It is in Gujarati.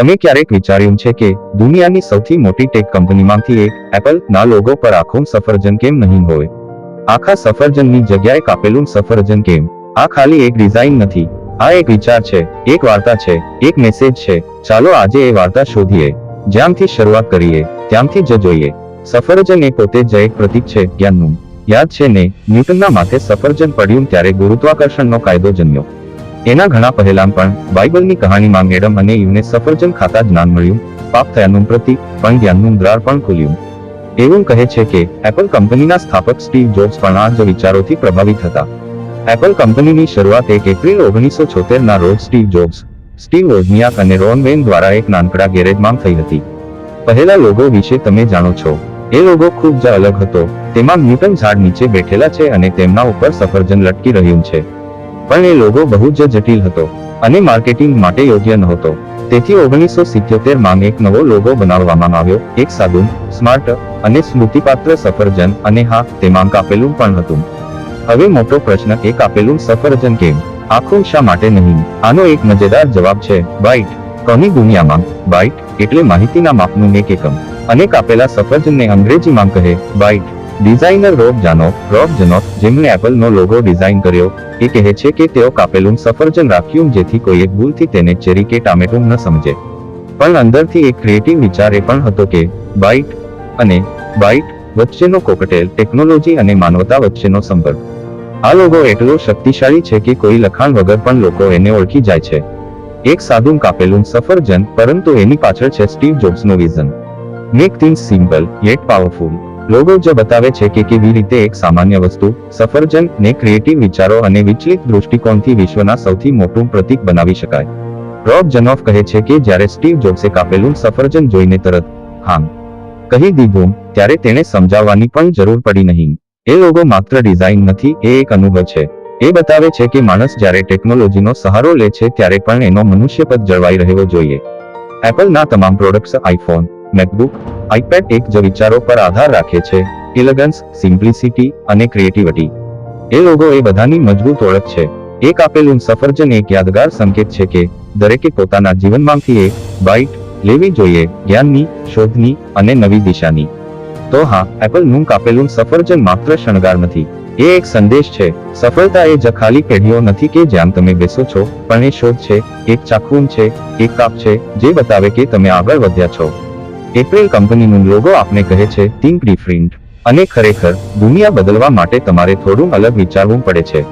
તમે ક્યારેક વિચાર્યું છે કે દુનિયાની સૌથી મોટી ટેક કંપનીમાંથી એક એપલ ના લોગો પર આખું સફરજન કેમ નહીં હોય? આખા સફરજનની જગ્યાએ કાપેલું સફરજન કેમ? આ ખાલી એક ડિઝાઇન નથી. આ એક વિચાર છે, એક વાર્તા છે, એક મેસેજ છે. ચાલો આજે એ વાર્તા શોધીએ. જ્યાંથી શરૂઆત કરીએ, ત્યાંથી જ જોઈએ. સફરજન એ પોતે જ એક પ્રતીક છે, જ્ઞાનનું. યાદ છે ને, ન્યૂટનના માથે સફરજન પડ્યું ત્યારે ગુરુત્વાકર્ષણનો કાયદો જન્મ્યો. એના ઘણા પહેલાં પણ બાઇબલની કહાણીમાં મેડમ અને ઈવને સફરજન ખાતા જ્ઞાન મળ્યું, પાપ થયાનું પ્રતીક પણ જ્ઞાનનું દ્રાર પણ ખુલ્યું. એવું કહે છે કે એપલ કંપનીના સ્થાપક સ્ટીવ જોબ્સ પણ આ જ વિચારોથી પ્રભાવિત હતા. એપલ કંપનીની શરૂઆત એક એપ્રિલ ઓગણીસો છોતેરના રોજ સ્ટીવ જોબ્સ, સ્ટીવ વોઝનિયાક અને રોન વેન દ્વારા એક નાનકડા ગેરેજમાં થઈ હતી. પહેલા લોગો વિશે તમે જાણો છો. એ લોગો ખૂબ જ અલગ હતો. તેમાં ન્યૂટન ઝાડ નીચે બેઠેલા છે અને તેમના ઉપર સફરજન લટકી રહ્યું છે. પણ એ લોગો બહુ જ જટિલ હતો અને માર્કેટિંગ માટે યોગ્ય નહોતો. તેથી ઓગણીસો સિત્યોતેરમાં એક નવો લોગો બનાવવામાં આવ્યો. એક સાદું સ્માર્ટ અને સ્મૃતિપાત્ર સફરજન અને હા, તેમાં કાપેલું પણ હતું. હવે મોટો પ્રશ્ન એ કાપેલું સફરજન કેમ? આખું શા માટે નહીં? આનો એક મજેદાર જવાબ છે, બાઇટ. કોની દુનિયામાં? બાઇટ એટલે માહિતીના માપનું એક એકમ. અને કાપેલા સફરજનને અંગ્રેજીમાં કહે, બાઇટ. ડિઝાઇનર રોબ જાનો રોબ જનોફ જેમણે એપલનો લોગો ડિઝાઇન કર્યો, એ કહે છે કે તેઓ કાપેલું સફરજન રાખ્યું જેથી કોઈએ ભૂલથી તેને ચેરી કે ટામેટું ન સમજે. પણ અંદરથી એક ક્રિએટિવ વિચાર એ પણ હતો કે બાઇટ અને બાઇટ વચ્ચેનો કોકટેલ ટેકનોલોજી અને માનવતા વચ્ચેનો સંપર્ક આ લોગો એટલો શક્તિશાળી છે કે કોઈ લખાણ વગર પણ લોકો એને ઓળખી જાય છે. એક સાદું કાપેલું સફરજન, પરંતુ એની પાછળ છે Steve જોબ્સનું vision make things simple yet powerful logo જે બતાવે છે કે કેવી રીતે એક સામાન્ય વસ્તુ, સફરજન ને ક્રિએટિવ વિચારો અને વિચલિત દૃષ્ટિકોણથી વિશ્વના સૌથી મોટું પ્રતીક બનાવી શકાય. રોબ જનોફ કહે છે કે જ્યારે સ્ટીવ જોબ્સે કાપેલું સફરજન જોઈને તરત, હામ. કહી દીધું, ત્યારે તેણે સમજાવવાની પણ જરૂર પડી નહીં. એ લોગો માત્ર ડિઝાઇન નથી, એ એક અનુભવ છે. એ બતાવે છે કે માણસ જ્યારે ટેકનોલોજીનો સહારો લે છે, ત્યારે પણ એનો મનુષ્યપદ જળવાઈ રહેવો જોઈએ. એપલના તમામ પ્રોડક્ટ્સ આઈફોન મેકબુક આઈપેડ એક જ વિચારો પર આધાર રાખે છે ઇલેગન્સ સિમ્પ્લિસિટી અને ક્રિએટિવિટી એ લોગો એ બધાની મજબૂત ઓળખ છે. એક આપેલું સફરજન એક યાદગાર સંકેત છે કે દરેકે પોતાના જીવનમાંથી એક બાઇટ લેવી જોઈએ, જ્ઞાનની, શોધની અને નવી દિશાની. તો હા એપલનું કાપેલું સફરજન માત્ર શણગાર નથી. એ એક સંદેશ છે. સફળતા એ જ ખાલી પેઢીઓ નથી કે જ્યાં તમે બેસો છો, પણ એ શોધ છે, એક ચાખવું છે, એક કાપ છે, જે બતાવે કે તમે આગળ વધ્યા છો. એપ્રિલ કંપનીનું લોગો આપને કહે છે થિંક ડિફરન્ટ અને ખરેખર, દુનિયા બદલવા માટે તમારે થોડું અલગ વિચારવું પડે છે.